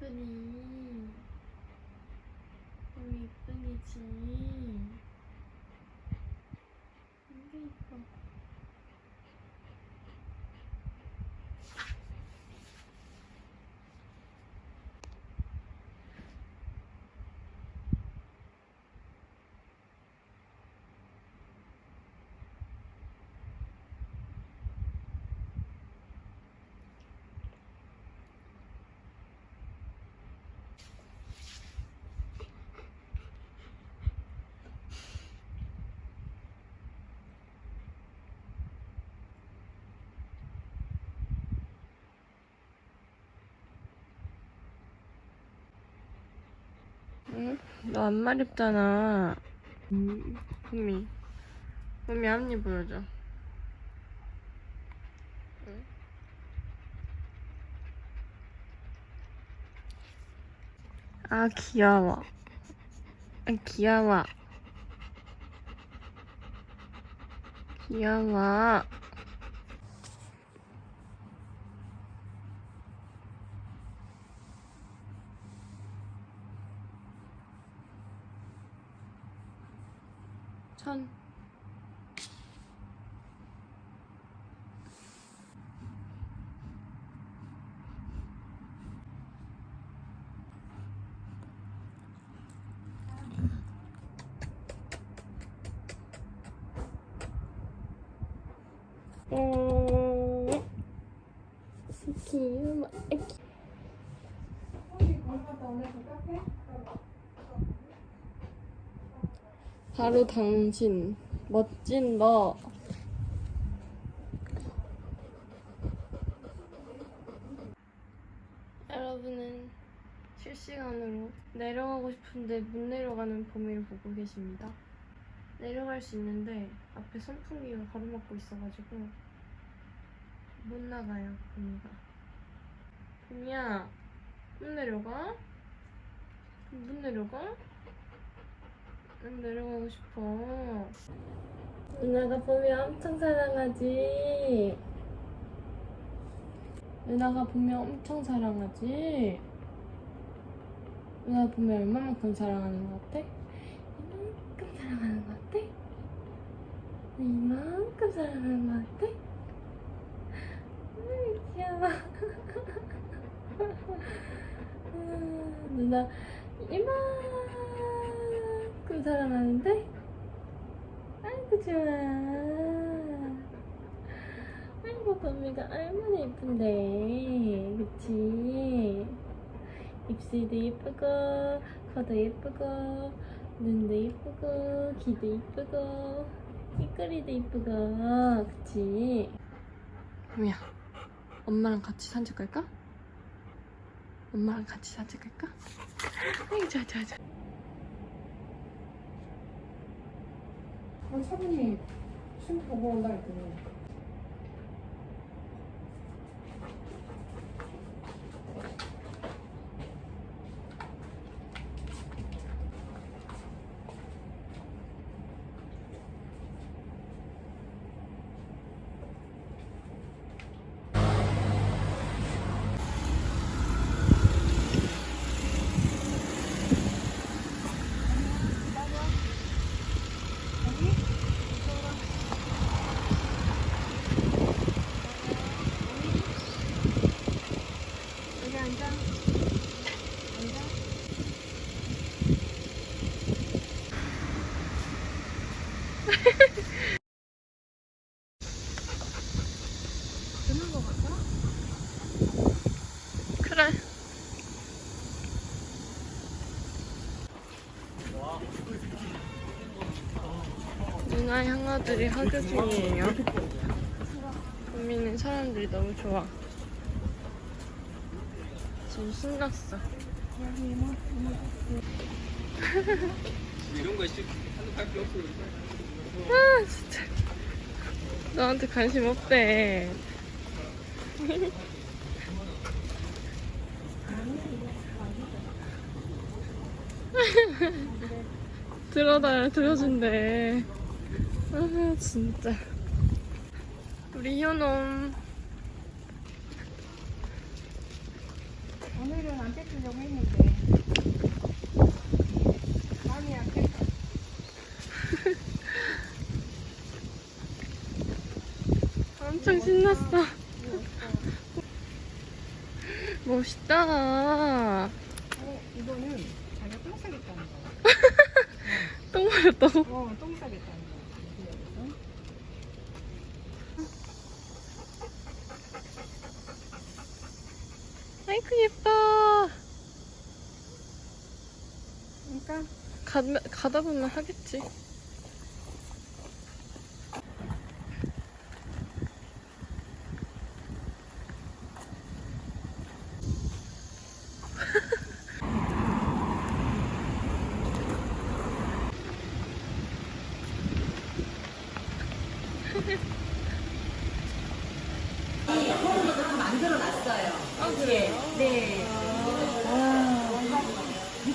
이쁘니? 너무 이쁘니지? 너무 이뻐. 응? 너 안 마렵잖아. 음, 구미. 구미 앞니 보여줘. 응? 아, 귀여워. 아, 귀여워. 귀여워. 천. 오. 귀여워. 바로 당신 멋진 너 여러분은 실시간으로 내려가고 싶은데 못 내려가는 범위를 보고 계십니다 내려갈 수 있는데 앞에 선풍기가 가로막고 있어가지고 못 나가요 범위가 범위야 못 내려가? 못 내려가? 난 내려가고 싶어. 누나가 봄이 엄청 사랑하지. 누나가 봄이 엄청 사랑하지. 누나 봄이 얼마만큼 사랑하는 것 같아? 이만큼 사랑하는 것 같아? 이만큼 사랑하는 것 같아? 음, 귀여워. 음, 누나 이만 큼 사랑하는데? 아이고 좋아 아이고 범이가 얼마나 예쁜데 그치? 입술도 예쁘고 코도 예쁘고 눈도 예쁘고 귀도 예쁘고 입꼬리도 예쁘고 그치? 범이야 엄마랑 같이 산책 갈까? 엄마랑 같이 산책 갈까? 아이 좋아 좋아 좋아 사부님 춤 보고 온다 했더니 누나 형아들이 하교 중이에요. 고민은 사람들이 너무 좋아. 지금 신났어. 이런 거 없어. 아 진짜 너한테 관심 없대 들어다 들어준대 아 진짜 우리 효놈 오늘은 안 뺏으려고 했는데 마음이 약해서 엄청 신났어. 멋있다. 어, 이거는 자기가 똥 싸겠다는 거. 똥 마렸다고? 어, 똥 싸겠다는 거. 응? 아이쿠 예뻐. 그러니까 가, 가다 보면 하겠지.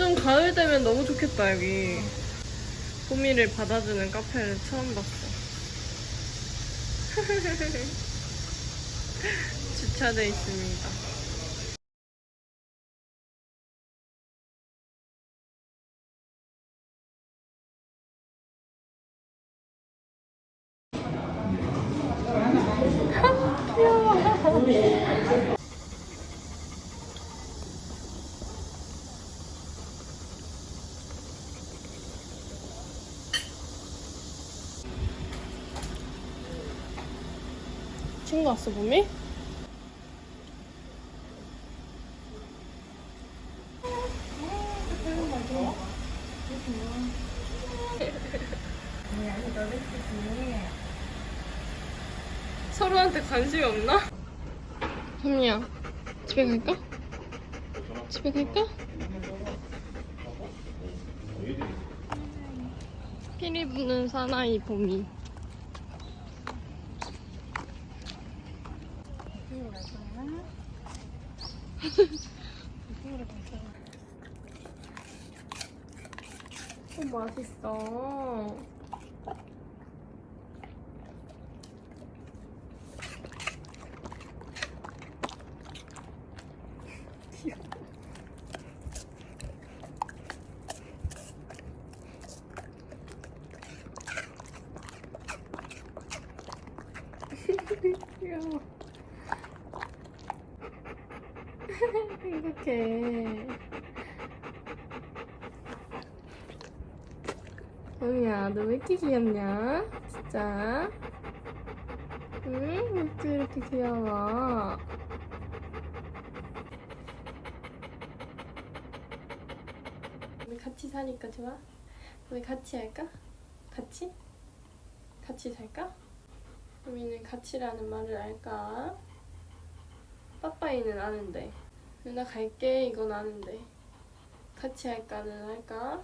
좀 가을 되면 너무 좋겠다 여기. 봄이를 받아주는 카페를 처음 봤어. 주차돼 있습니다. 친구 왔어 봄이? 서로한테 관심이 없나? 봄이야 집에 갈까? 집에 갈까? 피리 부는 사나이 봄이 이쪽으로 갈 거야. 이쪽으로 갈 거야. 어, 맛있어. 귀여워. 행복해. 봄이야, 너 왜 이렇게 귀엽냐? 진짜? 응? 어째 이렇게 귀여워? 우리 같이 사니까 좋아? 우리 같이 할까? 같이? 같이 살까? 우리는 같이라는 말을 알까? 빠빠이는 아는데 나 갈게 이건 아는데 같이 할까는 할까?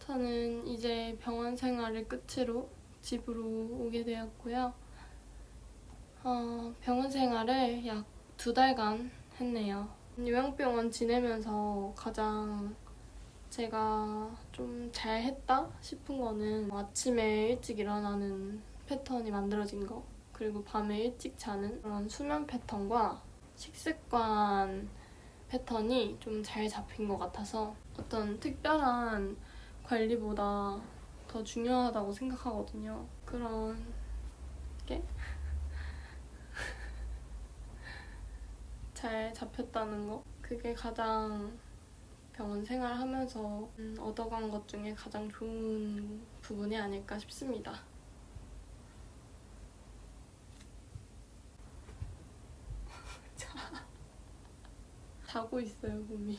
저는 이제 병원 생활을 끝으로 집으로 오게 되었고요. 어, 병원 생활을 약 두 달간 했네요. 요양병원 지내면서 가장 제가 좀 잘했다 싶은 거는 아침에 일찍 일어나는 패턴이 만들어진 거 그리고 밤에 일찍 자는 그런 수면 패턴과 식습관 패턴이 좀 잘 잡힌 것 같아서 어떤 특별한 관리보다 더 중요하다고 생각하거든요. 그런 게 잘 잡혔다는 거 그게 가장 병원 생활하면서 음, 얻어간 것 중에 가장 좋은 부분이 아닐까 싶습니다. 자, 자고 있어요, 봄이.